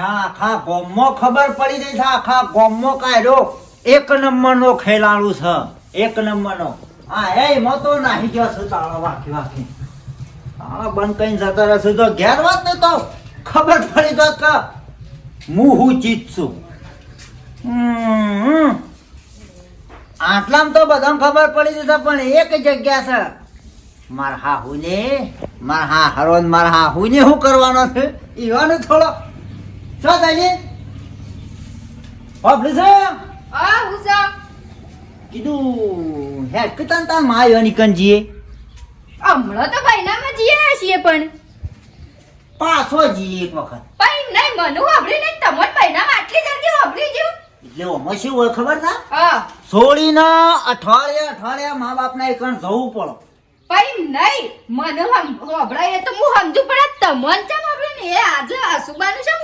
આખા ગોમો ખબર પડી ગઈ છે. આખા ગોમો કાયરો એક નંબરનો ખેલાડુ છે. એક નંબરનો. આ એ મતો નાહી ગયો છે તાળા વાકી વાકી. તાળા બંધ કરીને જતા રહેશે તો ઘેર વાત ને તો ખબર પડી તો કે હું હું હમ. આટલામાં તો બધાને ખબર પડી જશે પણ એક જગ્યા છે. મારા હાહુને, મારા હા હરોન મારા હાહુને શું કરવાનો છે? ઈવાનો થોડો શું થાય છે છે આ હું છે કીધું હે કીધું તાર માયો નીકળજીએ હમણાં તો ભાઈનામાં જઈએ છીએ પણ. પાછો જીએ એક વખત. પણ નહીં મનુ વાપરી નહીં તમને ભાઈનામાં આટલી જલ્દી વાપરી ગયું. એટલે ઓમાં શું હોય ખબર છે? હા. સોળીના અઠવાડિયા અઠવાડિયા મા બાપના એકણ જવું પડે. પણ નહીં મને વાપરાય તો હું સમજુ પણ તમન ચમ વાપરી ને? એ આજે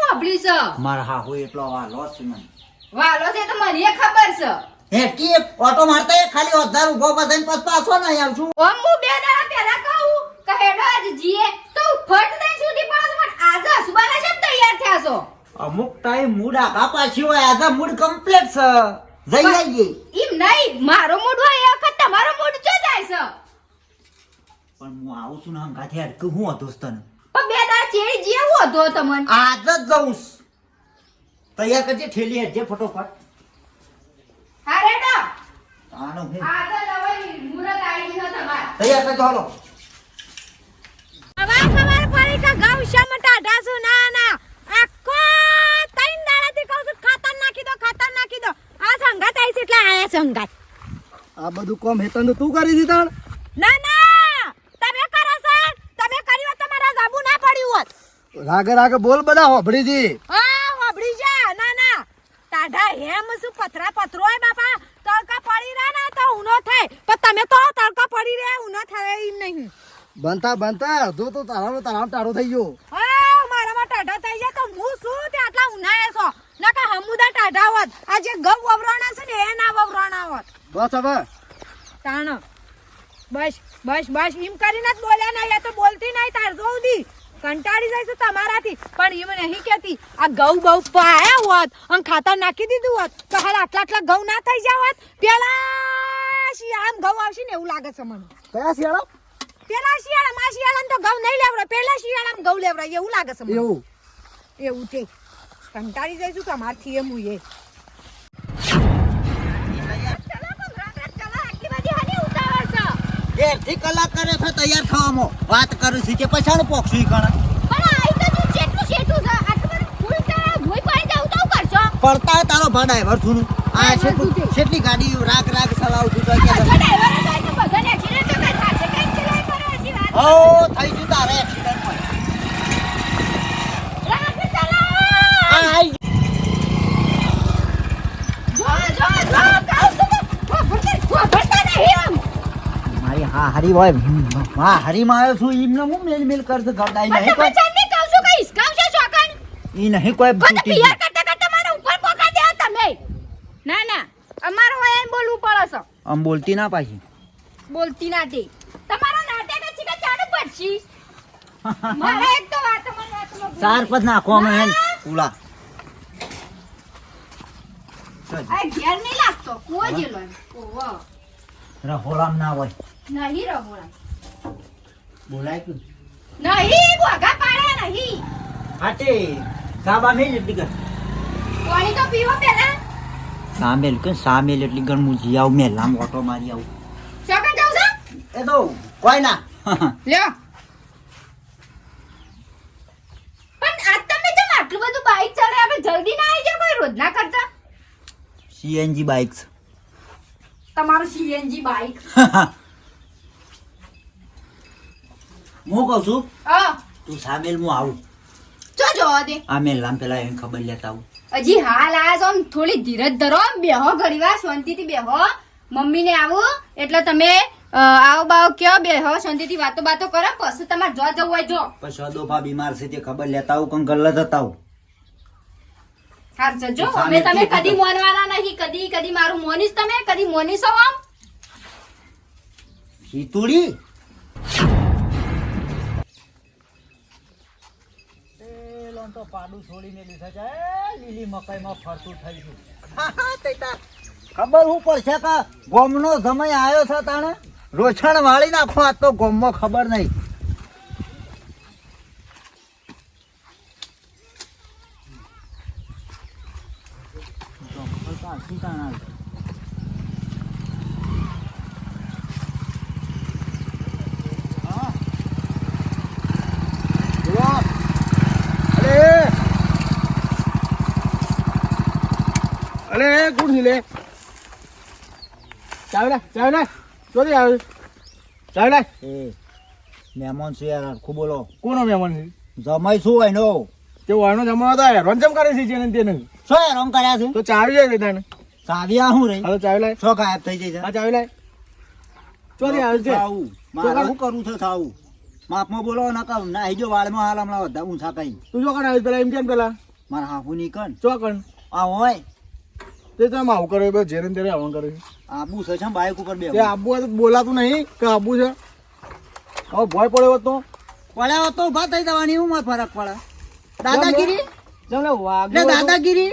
વાપરી છે? મારા હાહુ એટલો વાલો છે મને. વાલો છે તો મને ખબર છે. હે કે ઓટો મારતા એ ખાલી અધાર ઊભો બધાને પછી પાછો નહીં આવશું? ઓમ હું બે દાડા પહેલા કહું કે હેડો આજ જીએ તો ફટ દઈ સુધી પાસ પણ આજે આસુબાના ચમ તૈયાર થયા છો? અમુક ટાઈમ મૂડ આખા પાછી હોય આજે મૂડ કમ્પ્લીટ છે. જઈ આવીએ. એમ નહીં મારો મૂડ હોય એ વખત તમારો મૂડ ચો જાય છે? પણ હું આવું છું ને હંગાથી યાર કે હું હતો તને પણ બે દાડા ચેડી જેવું હતો તમને. આજ જ જઉં. તૈયાર કરજે ઠેલી હજે ફટોફટ. હા રેડો. આનો હું. આજે હવે મુરત આવી ગયો તમારે. તૈયાર કરજો હાલો. હવે ખબર પડી કે ગૌશામાં ટાઢા છું ના ના. આખો ત્રણ દાડાથી કહું છું ખાતર નાખી દો ખાતર નાખી દો. આ સંગાત આવી છે એટલે આયા સંગાત. આ બધું કોમ હેતન તું કરી દી તાણ ના ના તમે કરો છો તમે કર્યું હોત તો મારા જાબુ ના પડ્યું હોત રાગે રાગે બોલ બધા હોભળીજી. હા હોભળી જા ના ના. ટાઢા હેમ શું પથરા પથરો હોય બાપા? તડકા પડી રહ્યા ના તો ઉનો થાય. પણ તમે તો તડકા પડી રહ્યા ઉનો થાય નહીં. બનતા બનતા અડધો તો તારાનો તારામ ટાળો થઈ ગયો. હા મારામાં ટાઢા થઈ જાય તો હું શું તે આટલા ઉનાળે છો? ના કા હમુદા ટાઢા હોત. આ જે ગવ વવરાણા છે ને એ ના વવરાણા હોત. બસ હવે. તાણ. બસ બસ બસ એમ કરીને જ બોલ્યા નહીં એ તો બોલતી નહીં તાર જોઉં દી. કંટાળી જાય છે તમારાથી. પણ એમ નહીં કહેતી આ ઘઉં બહુ પાયા હોત અને ખાતર નાખી દીધું હોત તો હાલ આટલા આટલા ઘઉં ના થઈ જાવ હોત. પેલા શિયાળામાં ઘઉં આવશે ને એવું લાગે છે મને. કયા શિયાળો? પેલા શિયાળામાં શિયાળામાં તો ઘઉં નહીં લેવડે પેલા શિયાળામાં ઘઉં લેવડાય એવું લાગે છે મને. એવું? એવું તે કંટાળી જઈશું તમારથી એમ હું એ. એથી કલાક કરે છે તૈયાર થવામાં. વાત કરું છું કે પછાડ પોક્ષી કણ પડતા તારો ભા ડ્રાઈવર છું આ છે કેટલી ગાડી રાગ રાગ ચલાવું છું તો ઓ થઈ ગયું તારે એક્સિડન્ટ આઈ મારી હા હરી હોય હા હરી માં આવ્યો છું એમને હું મેલ મેલ કરતો ગરદાઈ નહીં કોઈ ઈ નહીં કોઈ તૂટી ગયું. ના ના અમારો હોય એમ બોલવું પડે છે. આમ બોલતી ના પાછી. બોલતી નાટી તમારો નાટક છે કે ચાલુ પડશી? મારે એક તો વાત મને ભૂલ. ચાર પદ નાખો અમે હેન કુલા આ ઘેર નહીં લાગતો કુવો જેલો કુવો. રહોળામ ના હોય. નહીં રહોળા બોલાય. કે નહીં ભોગા પાડે નહીં. હાટે સાબા મેલ એટલી ગણ પાણી તો પીવો પેલા સામેલ કે સામેલ એટલી ગણ હું જી આવું મેલામ ઓટો મારી આવું. ચોકન જાઉં છે? એ તો કોઈ ના. લ્યો. પણ આજ તમે આટલું બધું બાઈક ચાલે આપણે જલ્દી ના આવી જાવ કોઈ રોજ ના કરતા સીએનજી બાઇક્સ તમારું સીએનજી બાઈક હું કહું છું? તું સામેલ હું આવું. ચો જોવા દે. આ મેલામ પેલા એને ખબર લેતા આવું. હજી હાલ આ છો થોડી ધીરજ ધરો બેહો ઘડી વાર શાંતિથી બેહો મમ્મીને આવું એટલે તમે આવો બાવો કયો બેહો શાંતિથી વાતો બાતો કરો પછી તમારે જો જવું હોય જો. પછી અદોફા બીમાર છે તે ખબર લેતા આવું કંઈ ગલ્લા હતા આવું. હાર જજો. અમે તમે કદી મોનવાના નહીં કદી કદી મારું મોનીશ તમે કદી મોનીશો આમ. હિતુડી? તો પાડું છોડીને લીધા છે. લીલી મકાઈમાં ફરતું થઈ ગયું. ખબર હું પડશે કે ગોમનો સમય આવ્યો છે તાણે? રોછણ વાળી નાખો આ તો ગોમમાં ખબર નહીં અરે અરે ગુડ લે. ચાવ લે ચોરી આવે ચાવ એ મહેમાન છે યાર ખૂબ બોલો. કોનો મહેમાન છે? જમાઈ શું હોય નો તે વાયનો તો હેરાન ચમ કરે છે જેને તેને. શું હેરાન કર્યા છે? તો ચાવી જાય તને સાવિયા હું રહી હા ચાવી લાય. શું ગાયબ થઈ જાય હા ચાવી લાય. ચોરી આવે છે આવું મારે શું કરવું છે સાવું માપમાં બોલો ના કામ ના જો વાળમાં હાલ હમણાં બધા ઊંચા કઈ. તું જો કણ આવે પેલા એમ કેમ પેલા? મારા હાફુ ની કન ચો કણ આ હોય. તે તમે આવું કરે બે જેને તેને આવું કરે આબુ છે છે બાઈક ઉપર બે આબુ બોલાતું નહીં કે આબુ છે. હવે ભય પડ્યો હતો તો? પડ્યા તો ઊભા થઈ જવાની હું માં ફરક પડે? દાદાગીરી? એટલે વાગ્યો દાદાગીરી?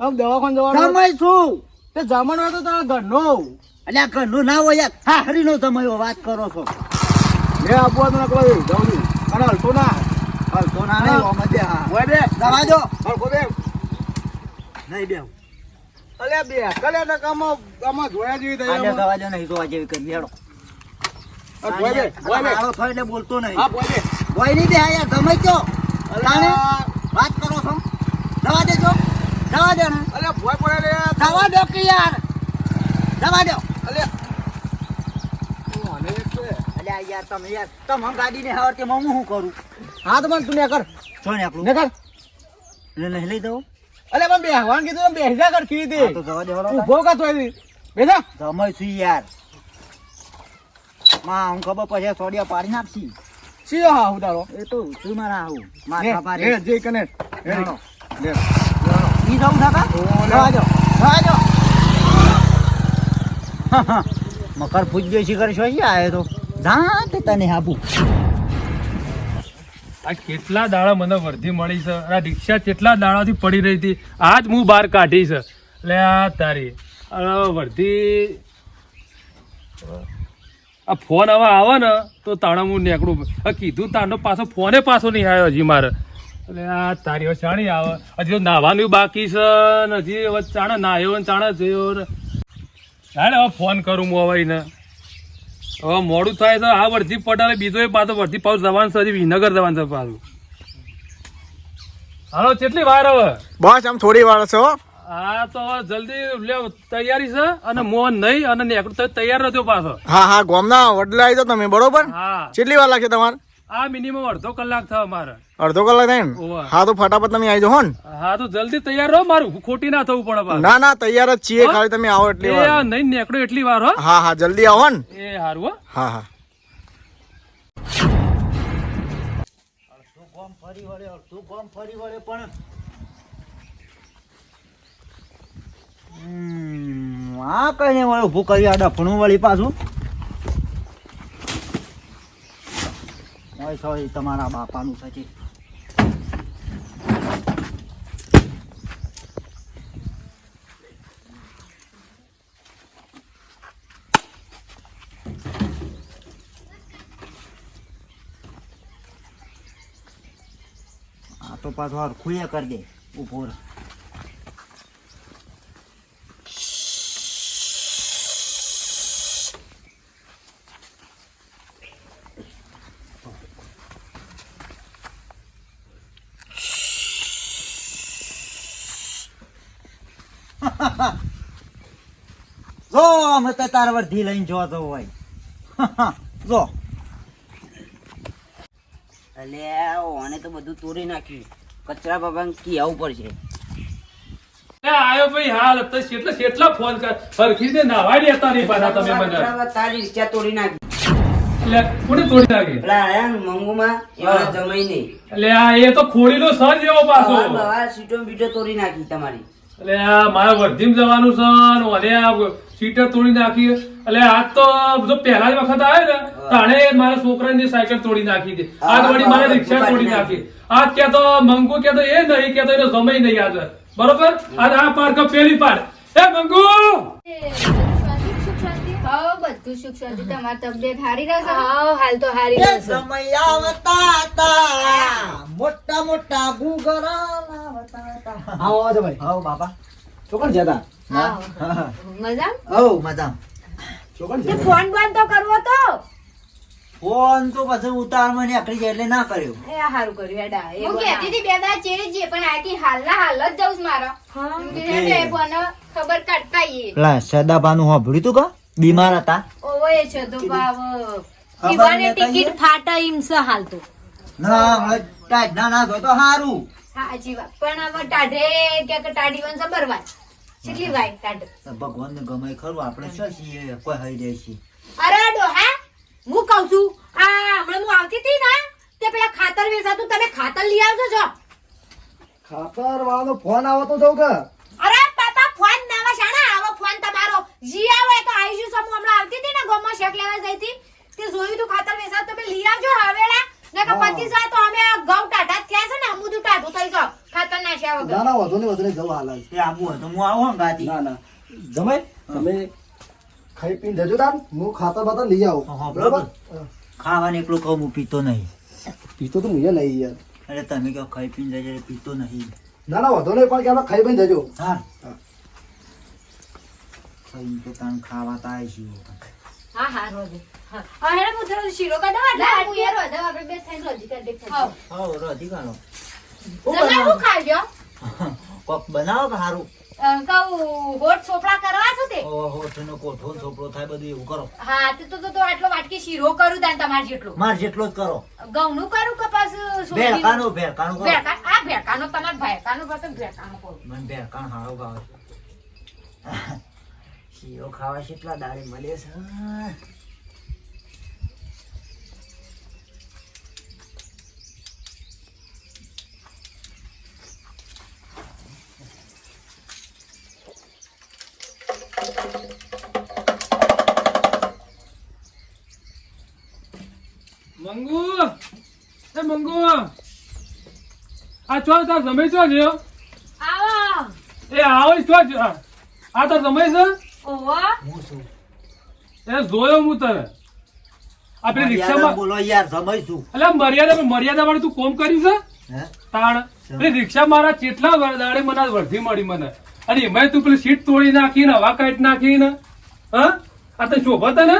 આમ દવાખાન જવાનું સમય છું. તે જમણ તો તારા ઘરનો એટલે આ ઘરનું ના હોય હા હરીનો સમય વાત કરો છો. મેં આબુ તો કહ્યું જાઉં અને હલતો ના. હલતો ના નહીં ઓમ હા. દવા જો હલકો બે. નહીં બે અલે બે કલે ને કામ આમાં જોયા જેવી થઈ જો નહીં તો કરી હેડો. થાય એટલે બોલતો નહીં. હા ભોય બે નહીં યાર તાણે વાત કરો છો? દેજો. દે ને. અલે ભોય પડે દવા દો કે યાર. જવા દો. અલે. એક યાર તમે યાર તમે ગાડી ને હાવર કે હું શું કરું? હા તો મને તું ને કર છો ને આપણું. ને કર લઈ દઉં અલે પણ બેહવાન કીધું ને બેહજા કર કીધી હા તો જવા દેવાનો ઊભો કા તોય બેસા. સમય છું યાર. માં હું ખબર પછી સોડિયા પાડી નાખશી. સી હા હું તારો એ તો શું મારા આવું માથા પારે લે, જે કને. લે, લે. ઈ જાઉં થાકા. જવા દો જવા દો મકર પૂજ્ય શિખર શું આયો તો. જા તે તને આપું આ કેટલા દાડા મને વર્ધી મળી છે? આ રિક્ષા કેટલા દાડાથી પડી રહી હતી? આજ હું બહાર કાઢી છે. એટલે આ તારી. આ વર્ધી. આ ફોન હવે આવે ને, તો તાણે હું નીકળું. આ કીધું તાનો પાછો ફોને પાછો નહીં આવ્યો હજી મારે. એટલે આ તારી હવે ચાણી આવે. હજી નાહવાનું બાકી છે હજી હવે ચાણે નાહ્યો ને ચાણે જોયો ને. હવે ફોન કરું હું હવે હવે મોડું થાય તો આ વરથી પટાલે બીજો પાછો વરથી પાછું જવાનું છે વિનગર જવાનું છે પાછું. હાલો કેટલી વાર હવે? બસ આમ થોડી વાર છે હા. આ તો જલ્દી લે તૈયારી છે અને મોહન નહીં અને નેકડું તૈયાર નથી પાછો. હા હા ગોમના વડલા આવી તમે બરોબર? હા. કેટલી વાર લાગશે તમારે? આ મિનિમમ અડધો કલાક થયો મારે. અડધો કલાક થાય ને? હા તો ફટાફટ તમે આવી જાઓ હો ને. હા તો જલ્દી તૈયાર રહો મારું ખોટી ના થવું પડે ના ના તૈયાર જ છીએ ખાલી તમે આવો એટલી વાર. નહીં નેકડો એટલી વાર હો. હા હા જલ્દી આવો ને. એ હારું હા. હા અડધું ગોમ ફરી વળે અડધું ગોમ ફરી વળે પણ હમ, આ કઈ નહીં વળે ઊભું કરી આ ડફણું વળી પાછું. ઓય સોરી તમારા બાપાનું સચી આ તો પાછો હરખું કરી દે ઊભો જો અમે તો તાર વર્ધી લઈને જોતો હોય. જો. અલે ઓને તો બધું તોડી નાખ્યું. કચરા બાબા કી આવું પડશે આયો ભાઈ હાલ તો કેટલા કેટલા ફોન કર. સરખી રીતે નાવા દેતા નહીં પાછા તમે મને. તારી રિક્ષા તોડી નાખી. એટલે કોને તોડી નાખી? પેલા આયા મંગુમાં એમાં જમાઈ નહીં. એટલે આ એ તો ખોડીનો સર જેવો પાછો. બહાર બહાર સીટો બીટો તોડી નાખી તમારી. એટલે આ મારે વર્ધીમ જવાનું સર ને આ સીટર તોડી નાખી એટલે આજ તો જો પહેલા જ વખત આવ્યો ને તાણે મારા છોકરાની સાયકલ તોડી નાખી હતી. આજ વળી મારે રિક્ષા તોડી નાખી. આજ કે તો મંગુ કે તો એ નહીં કે તો એનો સમય નહીં આજ. બરોબર? આજ આ પાર્ક પેલી પાર. એ મંગુ! બધું સુખ શાંતિ? તમારી તબિયત સારી રહેશે હા હાલ તો હારી રહેશે. સમય આવતા હતા. મોટા મોટા ગુગરા આવતા હતા. આવો આવો ભાઈ હવ બાપા. ચોકન જતા મજા ઓ મજા મજામ? જતા ફોન બંધ તો કરવો તો? ફોન તો પછી ઉતારમાં અકડી જાય એટલે ના કર્યો. એ આ હારું કર્યું એડા એ હું કહેતી હતી બે દા ચેડી જે પણ આથી હાલના હાલ જ જાઉં મારો. ફોન ખબર કાઢતા આઈએ. પેલા સદાબાનું સાંભળ્યું તું કા? બીમાર હતા? છે તો ભાવ ખબર ટિકિટ ફાટા ઈમ સ હાલતો. ના હમણાં ના ના તો સારું સાચી વાત. પણ હવે ટાઢે કે ટાઢી વન બરવાય કેટલી વાય કાઢ? ભગવાન ને ગમે ખરું આપણે શું છીએ? કોઈ હઈ જાય છે અરે ડોહા હું? કઉ છું આ હમણાં હું આવતી હતી ને તે પેલા ખાતર વેચાતું તમે ખાતર લઈ આવજો જો. ખાતર વાળો ફોન આવો તો કે. અરે પાપા ફોન આવે શાણા આવો ફોન તમારો. જી આવો એ તો આઈજુ સમૂહ હમણાં આવતી હતી ને ગોમાં શેક લેવા જઈ હતી. તે જોયું તું ખાતર વેચાતું તમે લઈ આવજો હવેળા. ને કે હા. પતિ જાય તો અમે ગૌ ટાઢા થયા છે ને અમુદું ટાઢું થઈ જાવ ખાતર નાખ્યા ના વગર. ના વધુ ને વધુ ને જવું હાલ એ આવું હોય હું આવું ભાતી ના ના. જમાય તમે ખાઈ પીને જજો તાન. હું ખાતર બાતર લઈ આવું. હા, બરાબર. ખાવાનું એકલું કહું હું પીતો નહીં. પીતો તો હું નહીં યાર. અરે તમે કહો ખાઈ પીને જજો પીતો નહીં. ના ના વધુ નહીં પણ કે ખાઈ પીને જજો હા. ખાઈ તો તાન ખાવા તાય છે હા હા રોજો. હા. હા હેડે હું થોડો શીરો કાઢો એટલે ના હું યાર વધુ આપણે બે થઈને રોજી કરી દેખતા હા. રધી કાઢો તમે ખાજો કોક બનાવો કે સારું કહું હોટ સોપડા કરવા છો તે? ઓહો તેનો કોઠો ને થાય બધું એવું કરો. હા તે તો તો તો આટલો વાટકી શીરો કરું તાન તમારે જેટલો. માર જેટલો જ કરો. ઘઉંનું કરું કે પાછું ભેળકાનું ભેળકાનું કરો. ભેળકા આ ભેળકાનો તમારે ભેળકાનો પર તો ભેળકાનો કરું. મને ભેળકાણ હારો ભાવે. શીરો ખાવા કેટલા દાડે મળે છે. આ ચો તાર સમય ચો છે? આવો. એ આવો ચો છે આ આ તાર સમય છે? ઓહો. હું છું. એ જોયો હું તને. આપણે રિક્ષામાં બોલો યાર સમય છું એટલે મર્યાદા મર્યાદા વાળું તું કોમ કરી છે? તાણ. પેલી રિક્ષા મારા કેટલા દાડે મને વર્ધી મળી મને. અને એમાં તું પેલી સીટ તોડી નાખીને હવા કાઢી નાખીને હા? આ તો શોભા તને?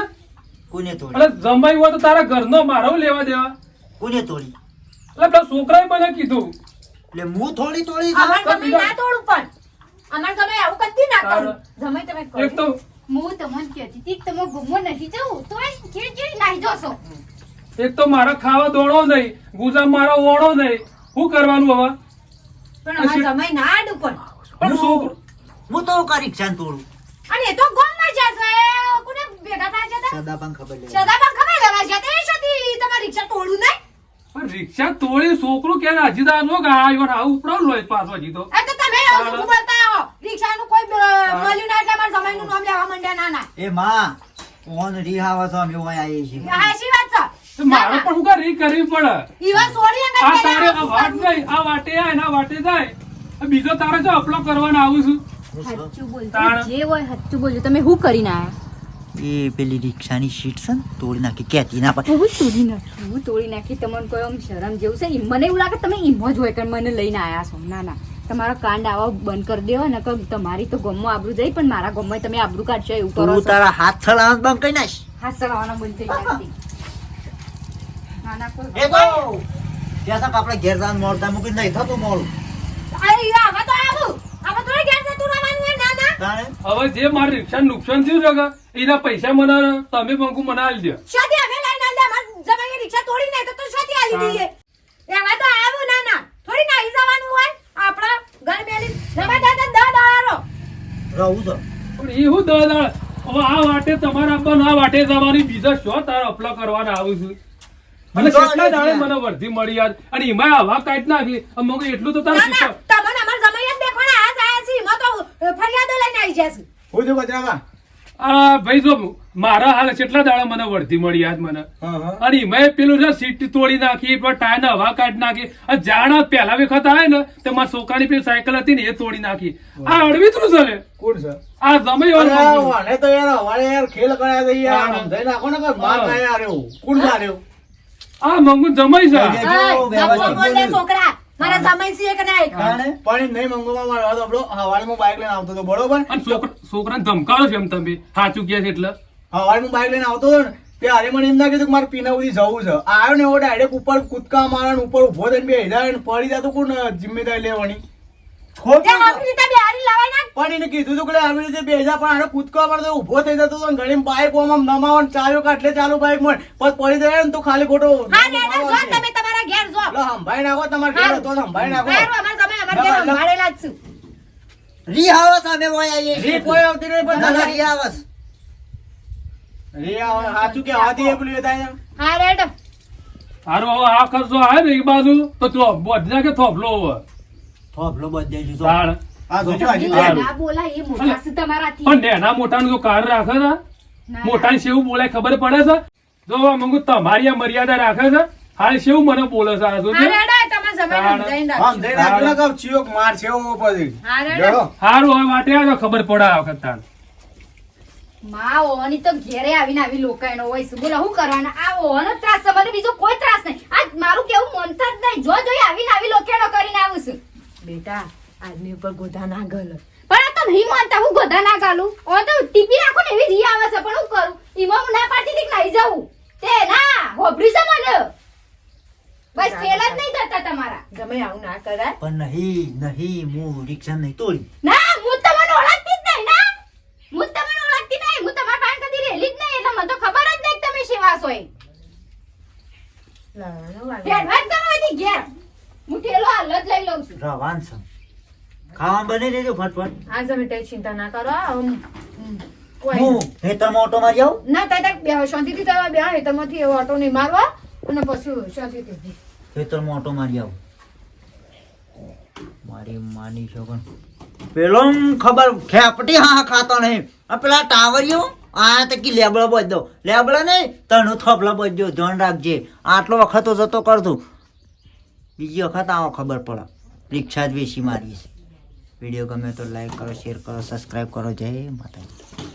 કોને તોડી? એટલે જમાઈ હોય તો તારા ઘરનો મારો લેવા દેવા. કોને તોડી? એટલે પેલા છોકરાએ મને કીધું. એટલે હું થોડી તોડી અમાર? સમય ના તોડું પણ. અમાર સમય આવું કદી ના કરું. તારે- તમે તમે એક તો કરો. હું તમને કહેતી હતી કે તમે ગુમો નથી જવું તો જે જે નાઈ જોશો. એક તો મારા ખાવા દોડો નહીં ગુજા મારો ઓળો નહીં. શું કરવાનું હવે? પણ અમાર સમય ના આડું પણ. પણ શું હું તો કરી રિક્ષા તોડું. અને એ તો ગોમમાં જશે. કોને ભેગા થાય છે સદા પણ ખબર લેવા. સદા પણ ખબર લેવા છે તે તમારી રિક્ષા તોડું નહીં? પણ રિક્ષા તોડી છોકરો કે રાજીદાર નો કે આ આવું ઉપડો લોય પાછો હજી તો એ તો તમે આવું શું બોલતા હો રિક્ષા નું કોઈ મળ્યું ના એટલે મારા સમયનું નામ લેવા માંડ્યા ના ના. એ માં કોણ રિહાવા છો અમે અહીં આવીએ છીએ. હાચી વાત છે? મારે પણ હું કરી કરવી પડે? ઈવા સોરી અંગત આ તારે આ વાટ. જાય આ વાટે આ ને વાટે જાય. બીજો તારે જો અપલો કરવાનો આવું છું. સાચું બોલજો જે હોય સાચું બોલજો. તમે હું કરીને આયા? એ પેલી રિક્ષાની સીટ છે ને તોડી નાખી કેતી ના પણ હું તોડી નાખી હું તોડી નાખી તમને કોઈ આમ શરમ જેવું છે? મને એવું લાગે તમે ઈમો જ હોય કે મને લઈને આવ્યા છો. ના ના. તમારો કાંડ આવો બંધ કરી દેવો ને કે તમારી તો ગમમાં આબરૂ જાય પણ મારા ગમમાં તમે આબરૂ કાઢશો એવું કરો તારા હાથ છલાવાનું બંધ કરી નાખ. હાથ ચલાવવાના બંધ થઈ નાખતી ના ના કોઈ એ બહુ! ત્યાં આપણે ઘેર જવાનું મોડતા મૂકી નહીં થતું મોડું. અરે આવા તો આવું. આવા તો ઘેર જતું રહેવાનું હોય ના ના તાણે હવે જે મારે રિક્ષા નુકસાન થયું છે એના પૈસા મને તમે બંકુ મને આલી દો શોધી અમે લઈને આલ દે અમાર જમાઈએ રિક્ષા તોડી નાખી તો શોધી આલી દઈએ. એવા તો આવું ના ના. થોડી નાહી જવાનું હોય આપણા ઘર બેલી જમા દાદા દા દારો રહું છો. પણ એ હું દસ દાડા હવે આ વાટે તમારા પણ આ વાટે જવાની બીજા શો તારે અપલો કરવાના આવું છું? અને કેટલા દાડે મને વર્ધી મળી યાર. અને એમાં હવા કાંઈ નાખી મગર એટલું તો તારે ના ના શીખવા તમને અમાર જમાઈએ જ દેખવાના આ આયા છે એમાં તો અ, ફરિયાદો લઈને આવી જશે. હું જો ગજરાવા આ ભાઈ જો મારા હાલ કેટલા દાડા મને વળતી મળી આજ મને. અને મેં પેલું છે સીટ તોડી નાખી પણ ટાયર હવા કાઢી નાખી. અને જાણા પહેલા વખત આવે ને તો મારા છોકરાની પેલી સાયકલ હતી ને એ તોડી નાખી. આ અડવીતરું છે લે. કોણ છે? આ અરે વાને તો યાર હવારે યાર ખેલ કરાય છે યાર. સમજાઈ નાખો ને કે માર આ રહ્યું. કોણ છે આ. મંગુ જમાઈ છે છોકરા. મારા સમય છે કે નહીં કારણે? પણ નહીં મંગવામાં મારો હતો આપણો હવારે હું બાઇક લઈને આવતો હતો બરોબર? અને છોકરા છોકરાને ધમકાવો છે એમ તમે? સાચું કહે છે એટલે? હવારે હું બાઇક લઈને આવતો હતો ને ત્યારે મને એમ ના કીધું કે મારે પીના સુધી જવું છે. આવ્યો ને એવો ડાયરેક્ટ ઉપર કૂદકા મારા ઉપર ઊભો થઈને બે હજાર પડી જાય તો કોણ જિમ્મેદારી લેવાની? ખોટું તે આવી રીતે બિહારી લાવાય ના? પણ એને કીધું હતું કે આવી રીતે બે પણ આને કૂદકા મારતો ઊભો થઈ જતો હતો ને ઘણી બાઇક આમ નમાવન ચાલ્યો કાટલે ચાલુ બાઇકમાં પછી પડી જાય ને તો ખાલી ખોટો હા ને ને જો તમે તમારા ઘેર જો. લો સંભાળી નાખો તમારે ઘેર હતો સંભાળી નાખો. હારું, અમારા સમય અમારા ઘેર સંભાળેલા જ છું. રી આવસ અમે વયા આવીએ રી કોઈ આવતી નહીં પણ ના, ના, તમે- રી આવસ. રી આવે, સાચું કે હાથી એ પેલું થાય હા રેડ. હારો આ ખર્ચો આવે ને એક બાજુ. તો તો બધા કે થોભલો હવે. થોભલો બધે જ. જો. આ જોજો હજી એ તો- ના બોલાય એ મોટા છે તમારાથી પણ નેના મોટાનું જો કાર રાખે છે? મોટા શેવું બોલાય ખબર પડે છે? જો મંગુ તમારી આ મર્યાદા રાખે છે? હાલ શેવું મને બોલે છે આ જડો. હારું હવે માટે આવ્યો ખબર પડે આ વખત તાણ. માં ઓવાની તો ઘેરે આવીને આવી લોકો એનો હોય છે. બોલો શું કરવાના? આ ઓવાનો ત્રાસ છે મને બીજો કોઈ ત્રાસ નહીં. આ મારું કેવું મનતા જ નહીં. જો જોઈ આવીને આવી લોકેનો કરીને આવું છું. બેટા આજની ઉપર ગોધા ના ગલ. પણ આ તો નહીં માનતા હું ગોધા ના ગાલું. ઓ તો ટીપી નાખો ને એવી રી આવે છે પણ હું કરું? ઈમાં હું ના પાડતી દીક કે જાઉં. તે ના હોભરી છે મને. બસ ફેલ જ નહીં થતા તમારા. ગમે આવું ના કરાય. પણ નહીં નહીં હું રિક્ષા નહીં તોડી. ના હું તમને ઓળખતી જ નહીં ના. હું તમને ઓળખતી નહીં. હું તમારા પાસે કદી રહેલી જ નહીં એટલે મને તો ખબર જ નહીં કે તમે શિવાસ હોય વાલો. ભેડવા જ તમે ઘેર. હું હાલ જ લઈ લઉં છું. રવાન છે ખાવા બની દેજો ફટફટ. આ જમે તે ચિંતા ના કરો હમ, હું ખેતરમાં ઓટો મારી આવું? ના તાતા બે શાંતિથી તમે બે હેતરમાંથી એવો ઓટો નહીં મારવા અને પછી શાંતિથી ખેતરમાં ઓટો મારી આવું. મારી માની છોકન પેલો ખબર ખેપટી હા હા ખાતો નહીં. આ પેલા ટાવરિયો આ તો કી લેબડો બધો લેબડો નહીં તનું થોપલો બધો ધ્યાન રાખજે. આટલો વખત તો જતો કરતું. બીજી વખત આવો, ખબર પડે. પરીક્ષા જ વેસી મારી છે વીડિયો ગમે તો લાઈક કરો શેર કરો સબસ્ક્રાઈબ કરો. જય માતાજી.